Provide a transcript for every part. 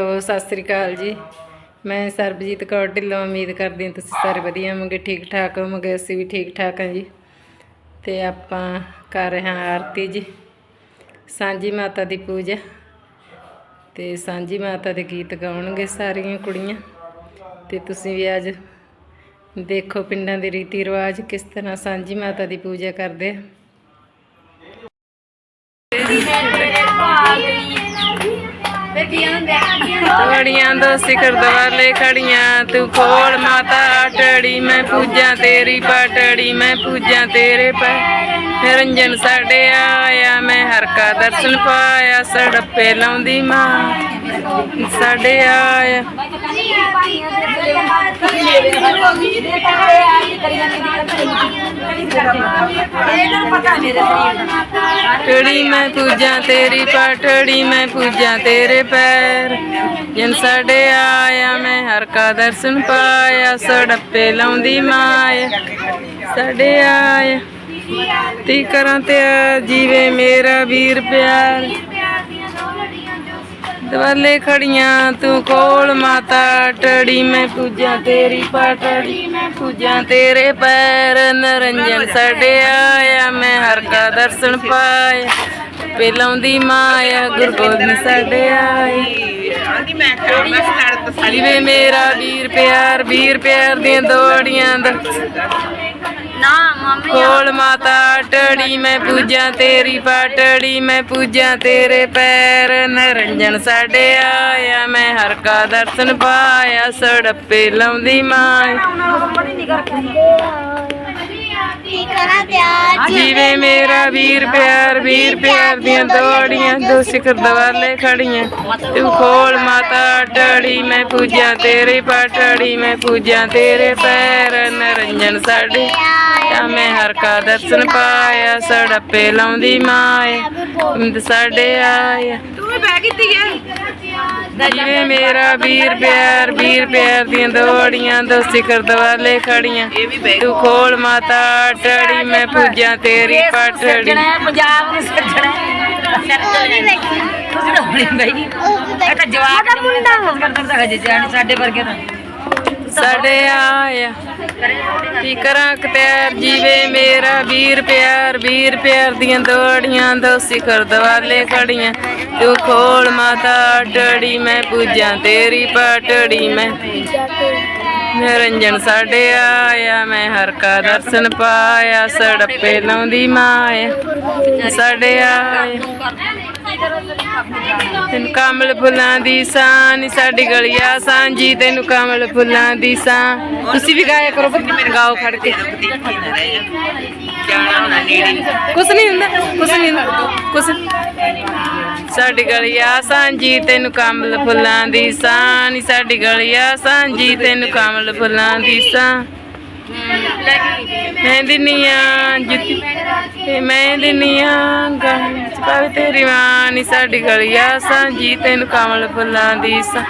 Hello Sat Sri ਅਕਾਲ ਜੀ। ਮੈਂ ਸਰਬਜੀਤ ਕੌਰ ਢਿੱਲੋਂ, ਉਮੀਦ ਕਰਦੀ ਹਾਂ ਤੁਸੀਂ ਸਾਰੇ ਵਧੀਆ ਹੋਵੋਗੇ, ਠੀਕ ਠਾਕ ਹੋਵੋਗੇ, ਅਸੀਂ ਵੀ ਠੀਕ ਠਾਕ ਹਾਂ ਜੀ। ਤੇ ਆਪਾਂ ਕਰ ਰਹੇ ਹਾਂ ਆਰਤੀ ਜੀ। ਸਾਂਝੀ ਮਾਤਾ ਦੀ ਪੂਜਾ। ਤੇ ਸਾਂਝੀ ਮਾਤਾ ਦੇ ਗੀਤ ਗਾਉਣਗੇ ਸਾਰੀਆਂ ਕੁੜੀਆਂ। ਤੇ ਤੁਸੀਂ ਵੀ ਅੱਜ ਦੇਖੋ ਪਿੰਡਾਂ ਦੇ ਰੀਤੀ ਰਿਵਾਜ ਕਿਸ ਤਰ੍ਹਾਂ ਸਾਂਝੀ ਮਾਤਾ ਦੀ ਪੂਜਾ ਕਰਦੇ ਆ। ਤਵੜੀਆਂ ਦੋ ਸਿਖਰ ਦਵਾਲੇ ਖੜੀਆਂ ਤੂੰ ਖੋਲ ਮਾਤਾ ਟੜੀ ਮੈਂ ਪੂਜਾਂ ਤੇਰੀ ਪਟੜੀ ਮੈਂ ਪੂਜਾਂ ਤੇਰੇ ਪੈ। ਨਿਰੰਜਨ ਸਾਡੇ ਆਇਆ ਮੈਂ ਹਰ ਕਾ ਦਰਸ਼ਨ ਪਾਇਆ ਸੜੱਪੇ ਲਾਉਂਦੀ ਮਾਂ। ਸਾਡੇ ਆਇਆ। ਟੜੀ ਮੈਂ ਪੂਜਾ ਤੇਰੀ ਪਟੜੀ ਮੈਂ ਪੂਜਾ ਤੇਰੇ ਪੈਰ। ਜਨ ਸਾਡੇ ਆਇਆ, ਮੈਂ ਹਰ ਕਾ ਦਰਸ਼ਨ ਪਾਇਆ, ਸੜੱਪੇ ਲਾਉਂਦੀ ਮਾਇਆ। ਸਾਡੇ ਆਇਆ ਤੀ ਕਰਾਂ ਤੇ ਜੀਵੇ ਮੇਰਾ ਵੀਰ ਪਿਆਰ। ਦਵਾਲੇ ਖੜੀਆਂ ਤੂੰ ਕੋਲ ਮਾਤਾ ਟੜੀ ਮੈਂ ਪੂਜਾਂ ਤੇਰੀ ਪਾਟੜੀ। ਮੈਂ ਪੂਜਾਂ ਤੇਰੇ ਪੈਰ ਨਰੰਜਨ ਸਾਡੇ ਆਇਆ ਮੈਂ ਹਰ ਕਾ ਦਰਸ਼ਨ ਪਾਇਆ। ਪਹਿਲਾਉਂਦੀ ਮਾਇਆ ਗੁਰੂ ਗੋਬਿੰਦ ਸਾਡੇ ਆਏ ਜਿਵੇਂ ਮੇਰਾ ਵੀਰ ਪਿਆਰ ਵੀਰ ਪਿਆਰ ਦੀਆਂ ਦੋੜੀਆਂ ਦਾ। ਕੋਲ ਮਾਤਾ ਟੜੀ ਮੈਂ ਪੂਜਾਂ ਤੇਰੀ ਪਾਟੜੀ ਮੈਂ ਪੂਜਾਂ ਤੇਰੇ ਪੈਰ। ਨਰੰਜਨ ਸਾਡੇ ਆਇਆ ਮੈਂ ਹਰ ਕਾ ਦਰਸ਼ਨ ਪਾਇਆ ਸੜੱਪੇ ਲਾਉਂਦੀ ਮਾਂ। ਕੀ ਕਰਾਂ ਪਿਆਰ ਜਿਵੇਂ ਮੇਰਾ ਵੀਰ ਪਿਆਰ ਵੀਰ ਪਿਆਰ ਦੀਆਂ ਦੋੜੀਆਂ ਦੋ ਸਿਖਰ ਦਵਾਲੇ ਖੜੀਆਂ। ਤੂੰ ਖੋਲ ਮਾਤਾ ਟੜੀ ਮੈਂ ਪੂਜਾਂ ਤੇਰੀ ਪਾਟੜੀ ਮੈਂ ਪੂਜਾਂ ਤੇਰੇ ਪੈਰ ਨਰੰਜਨ ਸਾਡੇ। ਆ ਮੈਂ ਹਰ ਕਾ ਦਰਸ਼ਨ ਪਾਇਆ ਸੜੱਪੇ ਲਾਉਂਦੀ ਤੁਮ ਸਾਡੇ ਆਇਆ। ਤੂੰ ਵੀ ਬਹਿ ਕੀਤੀ ਹੈ ਜਿਵੇਂ ਮੇਰਾ ਵੀਰ ਪਿਆਰ ਵੀਰ ਪਿਆਰ ਦੀਆਂ ਦੋੜੀਆਂ ਦੋ ਸਿਖਰ ਦਵਾਲੇ ਖੜੀਆਂ। ਤੂੰ ਖੋਲ ਮਾਤਾ ਟੜੀ ਮੈਂ ਪੂਜਾਂ ਤੇਰੀ ਪਾਟੜੀ ਪੰਜਾਬ ਨੂੰ ਸੱਜਣਾ ਤੁਸੀਂ ਤਾਂ ਹੁਣੀ ਬਈ ਇਹ ਤਾਂ ਜਵਾਬ ਦਾ ਮੁੰਡਾ। ਕਰ ਸਕਦਾ ਹਜੇ ਜਾਣ ਸਾਡੇ ਵਰਗੇ ਤਾਂ ਸਾਡੇ ਆਇਆ ਕੀ ਕਰਾਂ ਕਤੈਰ ਜੀਵੇ ਮੇਰਾ ਵੀਰ ਪਿਆਰ ਵੀਰ ਪਿਆਰ ਦੀਆਂ ਦੋੜੀਆਂ, ਦੋ ਸਿਖਰ ਦਵਾਲੇ ਖੜੀਆਂ। ਤੂੰ ਖੋਲ ਮਾਤਾ ਟੜੀ ਮੈਂ ਪੂਜਾਂ, ਤੇਰੀ ਪਾਟੜੀ ਮੈਂ। ਨਿਰੰਜਨ ਸਾਡੇ ਆਇਆ, ਮੈਂ ਹਰ ਕਾ ਦਰਸ਼ਨ ਪਾਇਆ, ਸੜਪੇ ਲਾਉਂਦੀ ਮਾਇਆ। ਸਾਡੇ ਆਇਆ ਤੈਨੂੰ ਕਮਲ ਫੁੱਲਾਂ ਦੀ ਸਾਂ, ਨੀ ਸਾਡੀ ਗਲੀਆ ਸਾਂਝੀ ਤੈਨੂੰ ਕਮਲ ਫੁੱਲਾਂ ਦੀ ਸਾਂ। ਤੁਸੀਂ ਵੀ ਗਾਇਆ ਕਰੋ ਬੱਤੀ ਮੇਰੇ ਗਾਓ ਖੜ ਕੇ। ਕੁਛ ਨਹੀਂ ਹੁੰਦਾ, ਕੁਛ ਨਹੀਂ ਹੁੰਦਾ। ਕੁਛ ਸਾਡੀ ਗਲੀਆ ਸਾਂਝੀ ਤੈਨੂੰ ਕਮਲ ਫੁੱਲਾਂ ਦੀ ਸਾਂ, ਨੀ ਸਾਡੀ ਗਲੀਆ ਸਾਂਝੀ ਤੈਨੂੰ ਕਮਲ ਫੁੱਲਾਂ ਦੀ ਸਾਂ। ਮੈਂ ਦਿਨੀਆਂ ਜੁੱਤੀ ਮੈਂ ਦਿਨੀਆਂ ਗਾਂ। ਤੇਰੀ ਮਾਂ ਸਾਡੀ ਗਲੀਆ ਸਾਂਝੀ, ਤੈਨੂੰ ਕਮਲ ਫੁੱਲਾਂ ਦੀ ਸਾਂ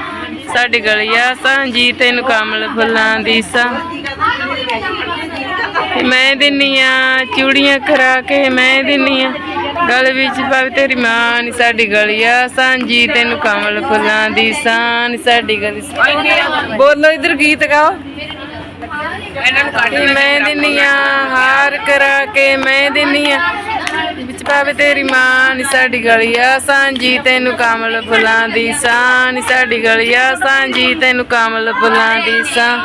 ਸਾਡੀ ਗਲੀਆ ਸਾਂਝੀ, ਤੈਨੂੰ ਕਮਲ ਫੁੱਲਾਂ ਦੀ ਸਾਂ ਮੈਂ ਦਿਨੀਆਂ ਚੂੜੀਆਂ ਖਰਾ ਕੇ ਮੈਂ ਦਿਨੀਆਂ। ਗਲ ਵਿੱਚ ਪਾਵੇ ਤੇਰੀ ਮਾਂ ਨੀ ਸਾਡੀ ਗਲੀਆ ਸਾਂਝੀ, ਤੈਨੂੰ ਕਮਲ ਫੁੱਲਾਂ ਦੀ ਸਾਂ ਨੀ ਸਾਡੀ ਗਲੀ ਬੋਲੋ ਇਧਰ ਗੀਤ ਗਾਓ। ਇਹਨਾਂ ਨੂੰ ਕੱਢ ਤੇ ਮੈਂ ਦਿੰਨੀਆਂ ਹਾਰ ਕਰਾ ਕੇ ਮੈਂ ਦਿੰਨੀਆਂ ਵਿੱਚ ਪਾਵੇ ਤੇਰੀ ਮਾਂ ਨੀ ਸਾਡੀ ਗਲੀਆ ਸਾਂਝੀ ਤੈਨੂੰ ਕਮਲ ਫੁੱਲਾਂ ਦੀ ਸਾਂ। ਨੀ ਸਾਡੀ ਗਲੀਆ ਸਾਂਝੀ ਤੈਨੂੰ ਕਮਲ ਫੁੱਲਾਂ ਦੀ ਸਾਂ।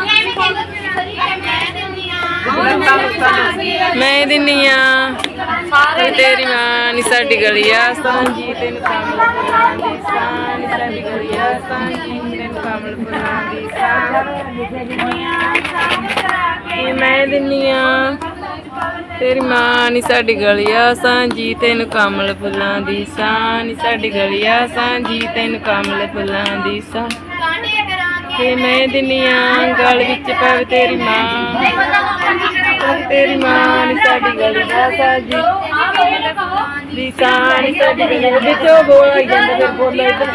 ਮੈਂ ਦਿੰਨੀਆਂ ਤੇ ਤੇਰੀ ਮਾਂ ਨੀ ਸਾਡੀ ਗਲੀਆ ਸਾਂਝੀ ਤੈਨੂੰ ਕਮਲ ਫੁੱਲਾਂ ਦੀ ਸਾਂ। ਨੀ ਸਾਡੀ ਗਲੀਆ ਸਾਂਝੀ ਤੈਨੂੰ ਕਮਲ ਫੁੱਲਾਂ ਦੀ ਇਹ ਮੈਂ ਦਿੰਨੀਆਂ ਤੇਰੀ ਮਾਂ ਨੀ ਸਾਡੀ ਗਲੀਆ ਸਾਂਝੀ ਤੈਨੂੰ ਕਮਲ ਫੁੱਲਾਂ ਦੀ ਸਾਂ। ਨੀ ਸਾਡੀ ਗਲੀਆ ਸਾਂਝੀ ਤੈਨੂੰ ਕਮਲ ਫੁੱਲਾਂ ਦੀ ਸਾਂ। ਤੇ ਮੈਂ ਦਿੰਨੀਆਂ ਗਲ ਵਿੱਚ ਪਵੇ ਤੇਰੀ ਮਾਂ। ਤੇਰੀ ਮਾਂ ਨੀ ਸਾਡੀ ਗਲੀਆ ਸਾਂਝੀ ਦੀ ਸਾਂ। ਸਾਡੀ ਗਲੀਆ ਵਿੱਚੋਂ ਬੋਲ ਆਈ ਜਾਂਦਾ ਫਿਰ ਬੋਲੋ ਇੱਧਰ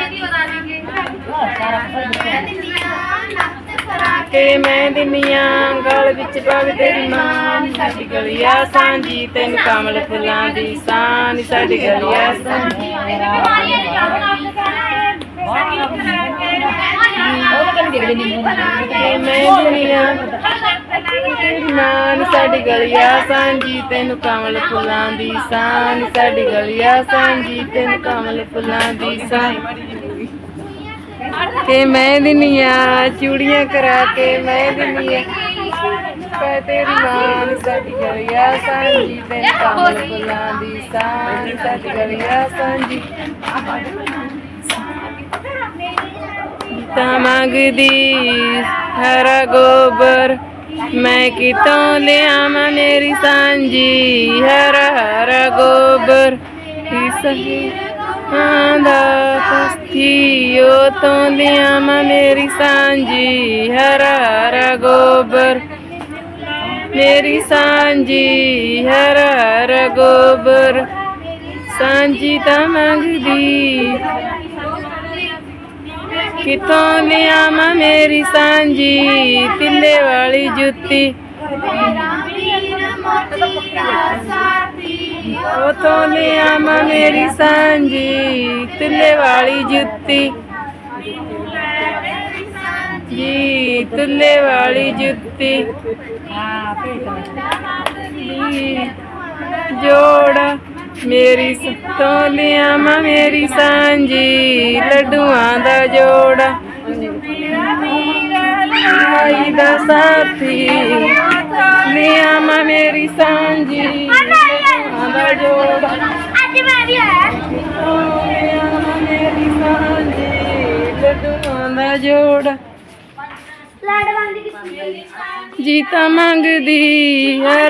ਤੇ ਮੈਂ ਦਿੰਨੀਆਂ ਗਲ ਵਿੱਚ ਪਵੇ ਤੇਰੀ ਮਾਂ ਸਾਡੀ ਗਲੀਆ ਸਾਂਝੀ ਤੈਨੂੰ ਕਮਲ ਫੁੱਲਾਂ ਦੀ ਸਾਂ ਸਾਡੀ ਗਲੀਆ ਸਾਂਝੀ ਮੈਂ ਦੁਨੀਆ ਤੇਰੀ ਸਾਡੀ ਗਲੀਆ ਸਾਂਝੀ ਤੈਨੂੰ ਕਮਲ ਫੁੱਲਾਂ ਦੀ ਸਾਨ ਸਾਡੀ ਗਲੀਆ ਸਾਂਝੀ ਤੈਨੂੰ ਕਮਲ ਫੁੱਲਾਂ ਦੀ ਸਾਨ ਤੇ ਮੈਂ ਦਿਨੀਆ ਚੂੜੀਆਂ ਕਰਾ ਕੇ ਮੈਂ ਦਿਨੀਆ ਪੈ ਤੇਰੀ ਮਾਂ ਸਾਡੀ ਗਲੀਆ ਸਾਂਝੀ ਤੈਨੂੰ ਕਮਲ ਫੁੱਲਾਂ ਦੀ ਸਾਂ ਸਾਡੀ ਗਲੀਆ ਸਾਂਝੀ। ਤਾਂ ਮੰਗਦੀ ਹਰਾ ਗੋਬਰ, ਮੈਂ ਕਿਤੋਂ ਲਿਆਵਾਂ ਮੇਰੀ ਸਾਂਝੀ? ਹਰਾ ਹਰਾ ਗੋਬਰ, ਇਸ ਦਾ ਕਸਤੀ ਉਹ ਤੋਂ ਲਿਆਵਾਂ ਮੇਰੀ ਸਾਂਝੀ, ਹਰਾ ਹਰਾ ਗੋਬਰ। ਮੇਰੀ ਸਾਂਝੀ, ਹਰਾ ਹਰਾ ਗੋਬਰ। ਸਾਂਝੀ ਤਾਂ ਮੰਗਦੀ। ਕਿਤੋਂ ਲਿਆਵਾਂ ਮੇਰੀ ਸਾਂਝੀ ਤਿੱਲੇ ਵਾਲੀ ਜੁੱਤੀ। ਉਤੋਂ ਲਿਆਵਾਂ ਮੇਰੀ ਸਾਂਝੀ ਤਿੱਲੇ ਵਾਲੀ ਜੁੱਤੀ। ਜੀ ਤੁੱਲੇ ਵਾਲੀ ਜੁੱਤੀ। ਹਾਂ ਜੋੜਾ ਮੇਰੀ ਸਤੋਂ ਲਿਆਵਾਂ ਮੇਰੀ ਸਾਂਝੀ ਲੱਡੂਆਂ ਦਾ ਜੋੜਾ। ਆਈ ਦਾ ਸਾਥੀ ਲਿਆਵਾਂ ਮੇਰੀ ਸਾਂਝੀ ਲੱਡੂਆਂ ਦਾ ਜੋੜਾ। ਅੱਜ ਮੈਂ ਵੀ ਆਇਆ। ਮੇਰੀ ਸਾਂਝੀ ਲੱਡੂਆਂ ਦਾ ਜੋੜਾ। ਲਾੜ ਬੰਦ ਜੀਤਾ ਮੰਗਦੀ ਹਰ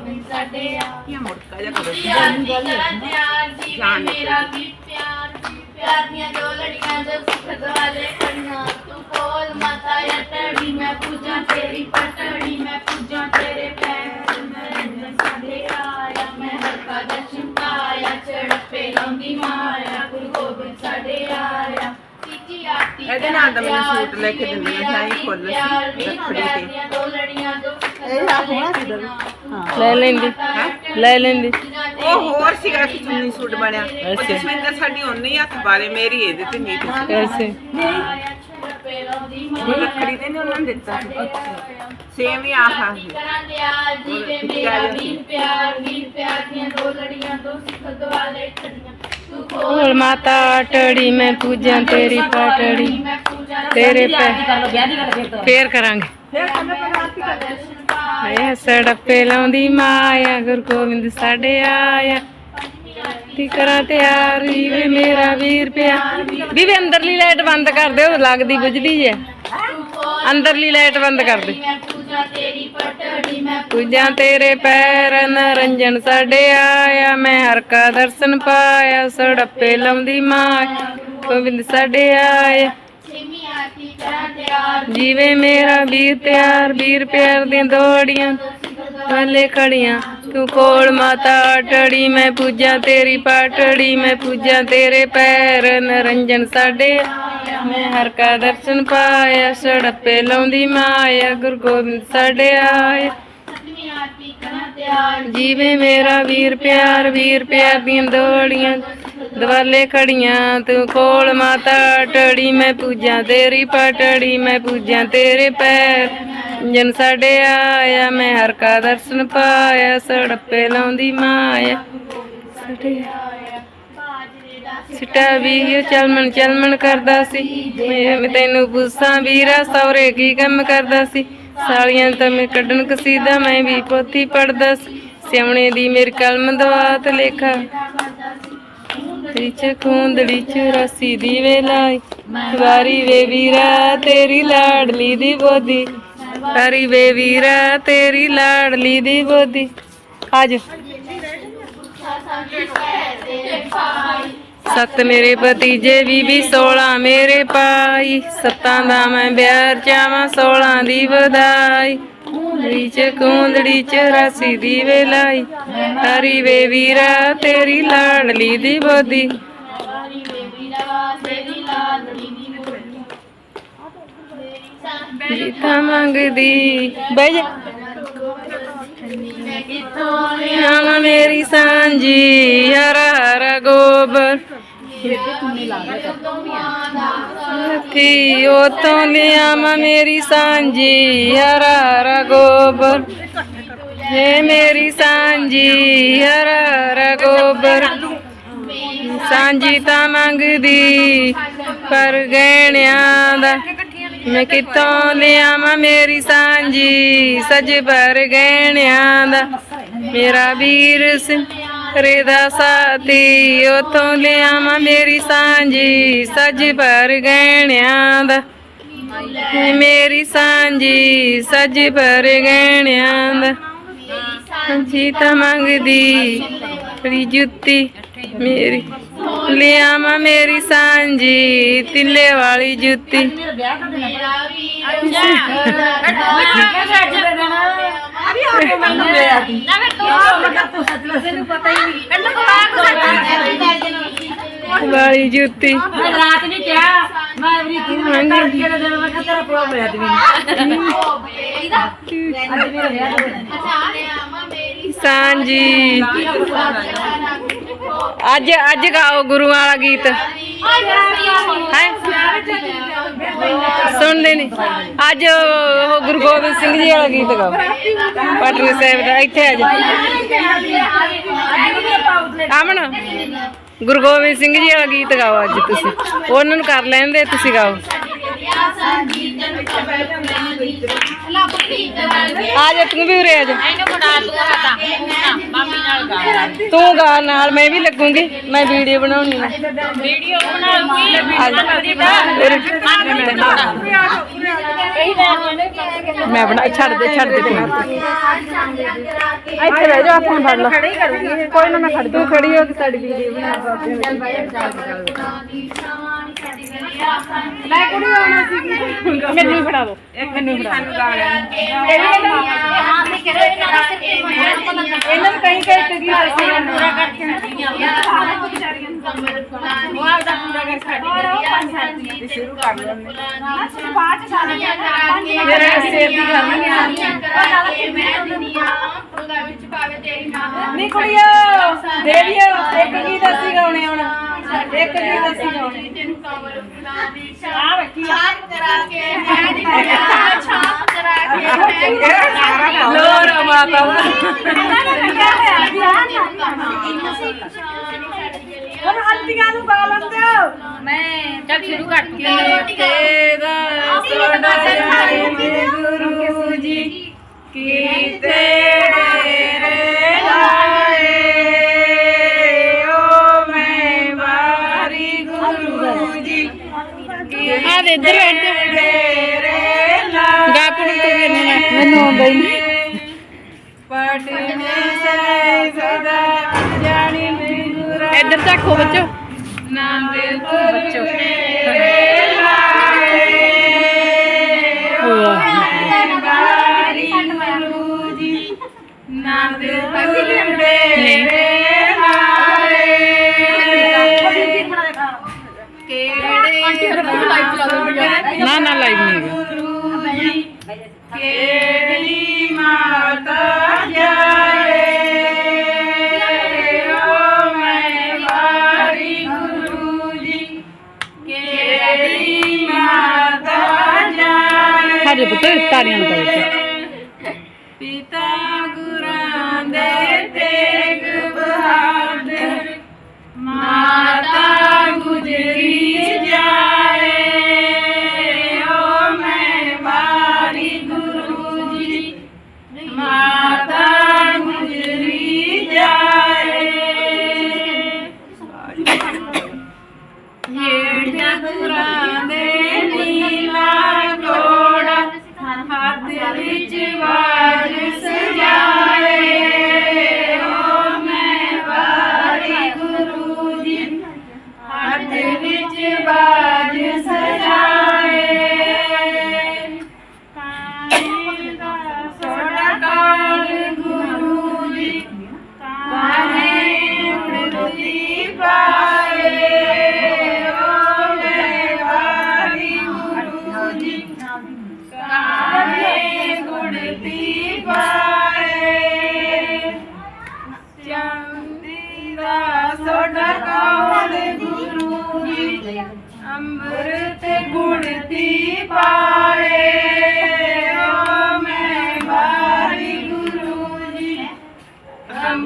ਸਾਡੇ ਆ। ਕੀ ਮੁੜਕਾ ਜਾ ਕਰੋ। ਪਿਆਰ ਦੀ ਕਰਾਂ ਪਿਆਰ ਦੀ ਵੇ ਮੇਰਾ ਵੀ ਪਿਆਰ ਪਿਆਰ ਦੀਆਂ ਦੋ ਲੜੀਆਂ ਜੋ ਸੁਖ ਦਵਾਲੇ ਕਣੀਆਂ ਤੂੰ ਕੋਲ ਮਾਤਾ ਅਟੜੀ ਮੈਂ ਪੂਜਾ ਤੇਰੀ ਪਟੜੀ ਮੈਂ ਪੂਜਾ ਤੇਰੇ ਪੈਰ ਨਰਿੰਦਰ ਸਾਡੇ ਆਇਆ ਮੈਂ ਹਰ ਕਾ ਦਰਸ਼ਨ ਪਾਇਆ ਚੜਪੇ ਲੰਦੀ ਮਾਇਆ ਗੁਰੂ ਗੋਬਿੰਦ ਸਾਡੇ ਆਇਆ ਤੀਜੀ ਆਰਤੀ ਇਹਦੇ ਨਾਲ ਤਾਂ ਮੈਨੂੰ ਸੂਟ ਲੈ ਕੇ ਦਿੰਦੀਆਂ ਸ਼ਾਹੀ ਫੁੱਲ ਸੀ ਰੱਖੜੀ ਤੇ। ਦੋ ਲੜੀਆਂ ਜੋ ਲੈ ਲੈਂਦੀ। ਲੈ ਲੈਂਦੀ। ਉਹ ਹੋਰ ਸੀਗਾ ਕਿ ਚੁੰਨੀ ਸੂਟ ਬਣਿਆ। ਉਹ ਅੱਛਾ। ਜਸਵਿੰਦਰ ਸਾਡੀ ਉਹਨੇ ਹੀ ਹੱਥ ਬਾਰੇ ਮੇਰੀ ਇਹਦੇ ਤੇ ਨਹੀਂ ਦਿੱਤੀ। ਐਸੇ ਉਹ ਰੱਖੜੀ ਤੇ ਨੇ ਉਹਨਾਂ ਨੇ ਦਿੱਤਾ ਸੇਮ ਹੀ ਆਹ ਸੀ। ਕਰਾਂ ਦਿਆ ਜੀਵੇ ਮੇਰਾ ਵੀਰ ਪਿਆਰ ਵੀਰ ਪਿਆਰ ਦੀਆਂ ਦੋ ਲੜੀਆਂ ਦੋ ਸਿੱਖ ਦਵਾਲੇ ਖੜੀਆਂ ਤੂੰ ਕੋਲ ਮਾਤਾ ਟੜੀ ਮੈਂ ਪੂਜਾਂ ਤੇਰੀ ਪਾਟੜੀ ਮੈਂ ਪੂਜਾ ਤੇਰੇ ਪੈ ਕਰ ਲੋ ਵਿਆਹ ਦੀ ਗੱਲ ਫੇਰ ਤੋਂ। ਫੇਰ ਕਰਾਂਗੇ। ਦਰਸ਼ਨ ਸੜਪੇ ਲਾਉਂਦੀ ਮਾਇਆ, ਗੁਰੂ ਗੋਬਿੰਦ ਸਾਡੇ ਆਇਆ। ਤੀ ਕਰਾਂ ਤਿਆਰ ਵੇ ਮੇਰਾ ਵੀਰ ਪਿਆ। ਵੀਰੇ ਅੰਦਰਲੀ ਲਾਈਟ ਬੰਦ ਕਰ ਦਿਓ, ਲੱਗਦੀ ਬੁਝਦੀ ਜੇ। ਅੰਦਰਲੀ ਲਾਈਟ ਬੰਦ ਕਰ ਦੇ। ਪੂਜਾ ਤੇਰੇ ਪੈਰ ਨਰੰਜਨ ਸਾਡੇ ਆਇਆ। ਮੈਂ ਹਰ ਕਾ ਦਰਸ਼ਨ ਪਾਇਆ, ਸੜਪੇ ਲਾਉਂਦੀ ਮਾਂ ਗੋਬਿੰਦ ਸਾਡੇ ਆਇਆ। ਛੇਵੀਂ ਮੇਰਾ ਵੀਰ ਪਿਆਰ ਵੀਰ ਪਿਆਰ ਦੀਆਂ ਦੋੜੀਆਂ ਵਾਲੇ ਖੜੀਆਂ। ਤੂੰ ਕੋਲ ਮਾਤਾ ਟੜੀ ਮੈਂ ਪੂਜਾ ਤੇਰੀ ਪਾਟੜੀ, ਮੈਂ ਪੂਜਾ ਤੇਰੇ ਪੈਰ ਨਰੰਜਨ ਸਾਡੇ ਮੈਂ ਹਰ ਕਾ ਦਰਸ਼ਨ ਪਾਇਆ, ਸੜਪੇ ਲਾਉਂਦੀ ਮਾਇਆ, ਗੁਰੂ ਗੋਬਿੰਦ ਸਾਡੇ ਆਇਆ। ਜੀਵੇ ਮੇਰਾ ਵੀਰ ਪਿਆਰ ਵੀਰ ਪਿਆਰ ਦੀਆਂ ਦੋੜੀਆਂ, ਦਵਾਲੇ ਖੜੀਆਂ, ਤੂੰ ਕੋਲ ਮਾਤਾ ਟੜੀ, ਮੈਂ ਪੂਜਾਂ ਤੇਰੀ ਪਟੜੀ, ਮੈਂ ਪੂਜਾਂ ਤੇਰੇ ਪੈਰ। ਜਨ ਸਾਡੇ ਆਇਆ, ਮੈਂ ਹਰ ਕਾ ਦਰਸ਼ਨ ਪਾਇਆ, ਸੜਪੇ ਲਾਉਂਦੀ ਮਾਇਆ। ਸਾਡੇ ਸਿੱਟਾ ਵੀ ਚਲਮਣ ਚਲਮਣ ਕਰਦਾ ਸੀ, ਮੈਂ ਤੈਨੂੰ ਪੁੱਛਾਂ ਵੀਰਾ ਸੌਰੇ ਕੀ ਕੰਮ ਕਰਦਾ ਸੀ। ਸਾਲੀਆਂ ਤਾਂ ਮੈਂ ਕੱਢਣ ਕਸੀਦਾ, ਮੈਂ ਵੀ ਪੋਥੀ ਪੜਦਾ ਸੀ। ਸਿਆਉਣੇ ਦੀ ਮੇਰੀ ਕਲਮ ਦਵਾਤ ਲੇਖਾ। ਵਿੱਚ ਖੂੰਦੜੀ ਚੁਰਾਸੀ ਦੀ ਵੇਲਾਈ ਵਾਰੀ ਵੇ ਵੀਰਾ, ਤੇਰੀ ਲਾਡਲੀ ਦੀ ਬੋਦੀ। ਵਾਰੀ ਵੇ ਵੀਰਾ, ਤੇਰੀ ਲਾਡਲੀ ਦੀ ਬੋਦੀ। ਆਜ ਸੱਤ ਮੇਰੇ ਭਤੀਜੇ, ਵੀ ਵੀ 16 ਮੇਰੇ ਪਾਈ ਸੱਤਾਂ ਦਾ ਮੈਂ ਬਿਆਰ ਚਾਵਾਂ 16 ਦੀ ਵਧਾਈ। ਚ ਕੁੰਦੜੀ ਚਰਾਸੀ ਦੀ ਵੇਲਾਈ। ਹਰੀ ਵੇ ਵੀਰਾ, ਤੇਰੀ ਲਾਡਲੀ ਦੀ ਬੋਦੀ। ਜੀਤਾ ਮੰਗਦੀ। ਬਹਿ ਜਾ। ਮੇਰੀ ਸਾਂਝੀ, ਹਰ ਹਰ ਗੋਬਰ। ਥੀ ਉਤੋਂ ਲਿਆਵਾਂ ਮੇਰੀ ਸਾਂਝੀ, ਹਰਾ ਹਰ ਗੋਬਰ। ਏ ਮੇਰੀ ਸਾਂਝੀ, ਹਰਾ ਹਰ ਗੋਬਰ। ਸਾਂਝੀ ਤਾਂ ਮੰਗਦੀ, ਪਰ ਗਹਿਣਿਆਂ ਦਾ। ਮੈਂ ਕਿੱਥੋਂ ਲਿਆਵਾਂ ਮੇਰੀ ਸਾਂਝੀ, ਸਜ ਭਰ ਗਹਿਣਿਆਂ ਦਾ। ਮੇਰਾ ਵੀਰ ਸਿੰਘ ਰੇ ਦਾ ਸਾਥੀ ਉਥੋਂ ਲਿਆਵਾਂ ਮੇਰੀ ਸਾਂਝੀ ਸਜ ਭਰ ਗਹਿਣਿਆਂ ਦਾ। ਮੇਰੀ ਸਾਂਝੀ ਸਜ ਭਰ ਗਹਿਣਿਆਂ ਦਾ। ਸਾਂਝੀ ਤਾਂ ਮੰਗਦੀ ਰੀ ਜੁੱਤੀ ਮੇਰੀ। ਲਿਆਵਾਂ ਮੇਰੀ ਸਾਂਝੀ ਤਿੱਲੇ ਵਾਲੀ ਜੁੱਤੀ। ਮੇਰਾ ਵੀਰ ਨਾ ਮੈਂ ਤੂੰ ਪਤਾ ਹੀ ਨਹੀਂ। ਮੈਨੂੰ ਕੋ ਵਾਲੀ ਜੁੱਤੀ। ਰਾਤ ਨਹੀਂ ਕਿਹਾ। ਮੈਂ ਵੀ ਤੂੰ ਤੜਕੇ ਦੇ ਦਿਨ ਮੈਂ ਕਿਹਾ ਤੇਰਾ ਪ੍ਰੋਗਰਾਮ ਹੋਇਆ ਤੇ ਮੇਰੀ ਸਾਂਝੀ। ਅੱਜ ਅੱਜ ਗਾਓ ਗੁਰੂਆਂ ਵਾਲਾ ਗੀਤ। ਹੈ? ਸੁਣਦੇ ਨਹੀਂ ਅੱਜ ਉਹ ਗੁਰੂ ਗੋਬਿੰਦ ਸਿੰਘ ਜੀ ਵਾਲਾ ਗੀਤ ਗਾਓ। ਪਟਨਾ ਸਾਹਿਬ ਦਾ, ਇੱਥੇ ਆ ਜਾ। ਅਮਨ ਗੁਰੂ ਗੋਬਿੰਦ ਸਿੰਘ ਜੀ ਵਾਲਾ ਗੀਤ ਗਾਓ ਅੱਜ ਤੁਸੀਂ। ਉਹਨਾਂ ਨੂੰ ਕਰ ਲੈਣ ਦੇ, ਤੁਸੀਂ ਗਾਓ। ਆ ਜਾ। ਤੂੰ ਵੀ ਉਰੇ ਆ ਜਾ। ਤੂੰ ਗਾ। ਨਾਲ ਮੈਂ ਵੀ ਲੱਗੂੰਗੀ ਮੈਂ ਵੀਡੀਓ ਬਣਾਉਣੀ ਹੈ ਵੀਡੀਓ ਬਣਾਉਣੀ ਮੈਂ ਬਣਾ ਛੱਡ ਦੇ ਛੱਡ ਦੇ। ਤੂੰ ਇੱਥੇ ਬਹਿ ਜਾ ਆਪਾਂ ਫੜ ਲਾ। ਕੋਈ ਨਾ ਮੈਂ ਖੜ ਤੂੰ ਖੜੀ ਹੋ ਕੇ ਸਾਡੀ ਵੀਡੀਓ ਬਣਾ ਮੈਂ ਕੁੜੀ ਆਉਣਾ ਸੀ। ਮੈਨੂੰ ਵੀ ਫੜਾ ਦੋ। ਮੈਨੂੰ ਵੀ ਫੜਾ ਇਹਨਾਂ ਨੂੰ ਕਹੀਂ ਕਹੀਂ ਤੇ ਦੀ ਪੂਰਾ ਕਰਕੇ ਉਹ ਆਪਦਾ ਪੂਰਾ ਕਰ ਸਾਡੀ ਸ਼ੁਰੂ ਕਰ ਲੈਂਦੇ ਬਾਅਦ ਚ ਸਾਰੀਆਂ ਕਰਾ ਕੇ ਮੇਰੇ ਸਿਰ ਦੀ ਗੱਲ ਨਹੀਂ ਆਉਂਦੀ ਮੈਂ ਦੁਨੀਆ ਉਹਦਾ ਵਿੱਚ ਪਾਵੇ ਤੇਰੀ ਮਾਂ ਨਹੀਂ ਕੁੜੀਓ ਦੇਵੀਓ ਇੱਕ ਗੀਤ ਅਸੀਂ ਗਾਉਣੇ ਹੁਣ ਇੱਕ ਗੀਤ ਅਸੀਂ ਗਾਉਣੇ ਤੈਨੂੰ ਕਮਲ ਫੁੱਲਾਂ ਦੀ ਛਾਪ ਛਾਪ ਕਰਾ ਕੇ ਮੈਂ ਦੀ ਛਾਪ ਕਰਾ ਕੇ ਮੈਂ ਲੋਰਾ ਮਾਤਾ ਹੁਣ ਹਲਦੀਆਂ ਨੂੰ ਗਾ ਲੈਂਦੇ ਮੈਂ ਚੱਲ ਸ਼ੁਰੂ ਕਰ ਤੇਰਾ ਸੋਡਾ ਜਾਏ ਗੁਰੂ ਜੀ ਕੀ ਆ ਦੇ ਇੱਧਰ ਤੇਰੇ ਗਾਪੜੀ ਤੋਂ ਮੈਨੂੰ ਆਉਂਦਾ ਹੀ ਨਹੀਂ। ਪਟਨੇ ਸੇ ਸਦਾ ਜਾਣੀ ਗੁਰੂ ਇੱਧਰ ਤੱਕੋ ਬੱਚੋ। ਨਾਮ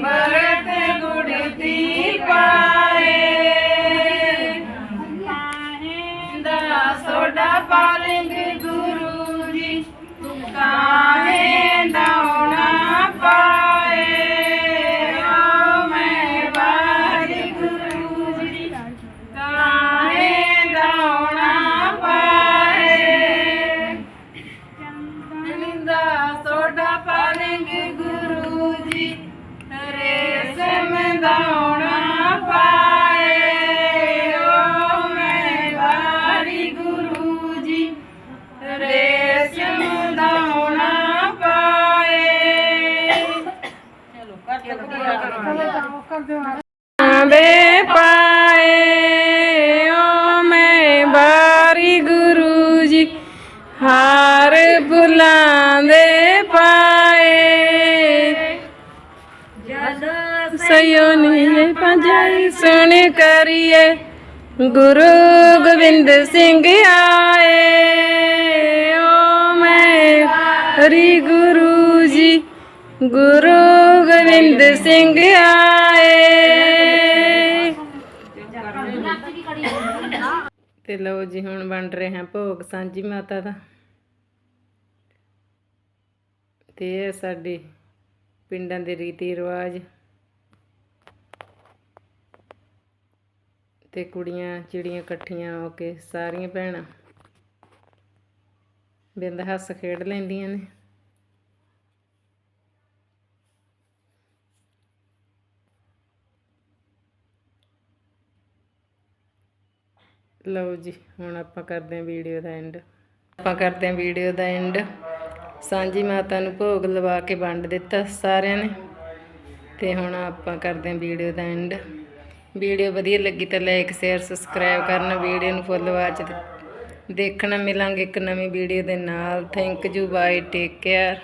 number ਗੁਰੂ ਗੋਬਿੰਦ ਸਿੰਘ ਆਏ। ਓ ਮੈਂ ਹਰੀ ਗੁਰੂ ਜੀ, ਗੁਰੂ ਗੋਬਿੰਦ ਸਿੰਘ ਆਏ। ਤੇ ਲਓ ਜੀ, ਹੁਣ ਬਣ ਰਹੇ ਹਾਂ ਭੋਗ ਸਾਂਝੀ ਮਾਤਾ ਦਾ। ਤੇ ਇਹ ਸਾਡੇ ਪਿੰਡਾਂ ਦੇ ਰੀਤੀ ਰਿਵਾਜ। ਤੇ ਕੁੜੀਆਂ ਚਿੜੀਆਂ ਇਕੱਠੀਆਂ ਹੋ ਕੇ ਸਾਰੀਆਂ ਭੈਣਾਂ ਬਿੰਦ ਹੱਸ ਖੇਡ ਲੈਂਦੀਆਂ ਨੇ। ਲਓ ਜੀ, ਹੁਣ ਆਪਾਂ ਕਰਦੇ ਹਾਂ ਵੀਡੀਓ ਦਾ ਐਂਡ ਆਪਾਂ ਕਰਦੇ ਹਾਂ ਵੀਡੀਓ ਦਾ ਐਂਡ ਸਾਂਝੀ ਮਾਤਾ ਨੂੰ ਭੋਗ ਲਵਾ ਕੇ ਵੰਡ ਦਿੱਤਾ ਸਾਰਿਆਂ ਨੇ। ਤੇ ਹੁਣ ਆਪਾਂ ਕਰਦੇ ਹਾਂ ਵੀਡੀਓ ਦਾ ਐਂਡ ਵੀਡੀਓ ਵਧੀਆ ਲੱਗੀ ਤਾਂ ਲਾਈਕ ਸ਼ੇਅਰ ਸਬਸਕ੍ਰਾਈਬ ਕਰਨਾ, ਵੀਡੀਓ ਨੂੰ ਫੁੱਲ ਵਾਚ ਦੇਖਣਾ ਮਿਲਾਂਗੇ ਇੱਕ ਨਵੀਂ ਵੀਡੀਓ ਦੇ ਨਾਲ। Thank you bye take care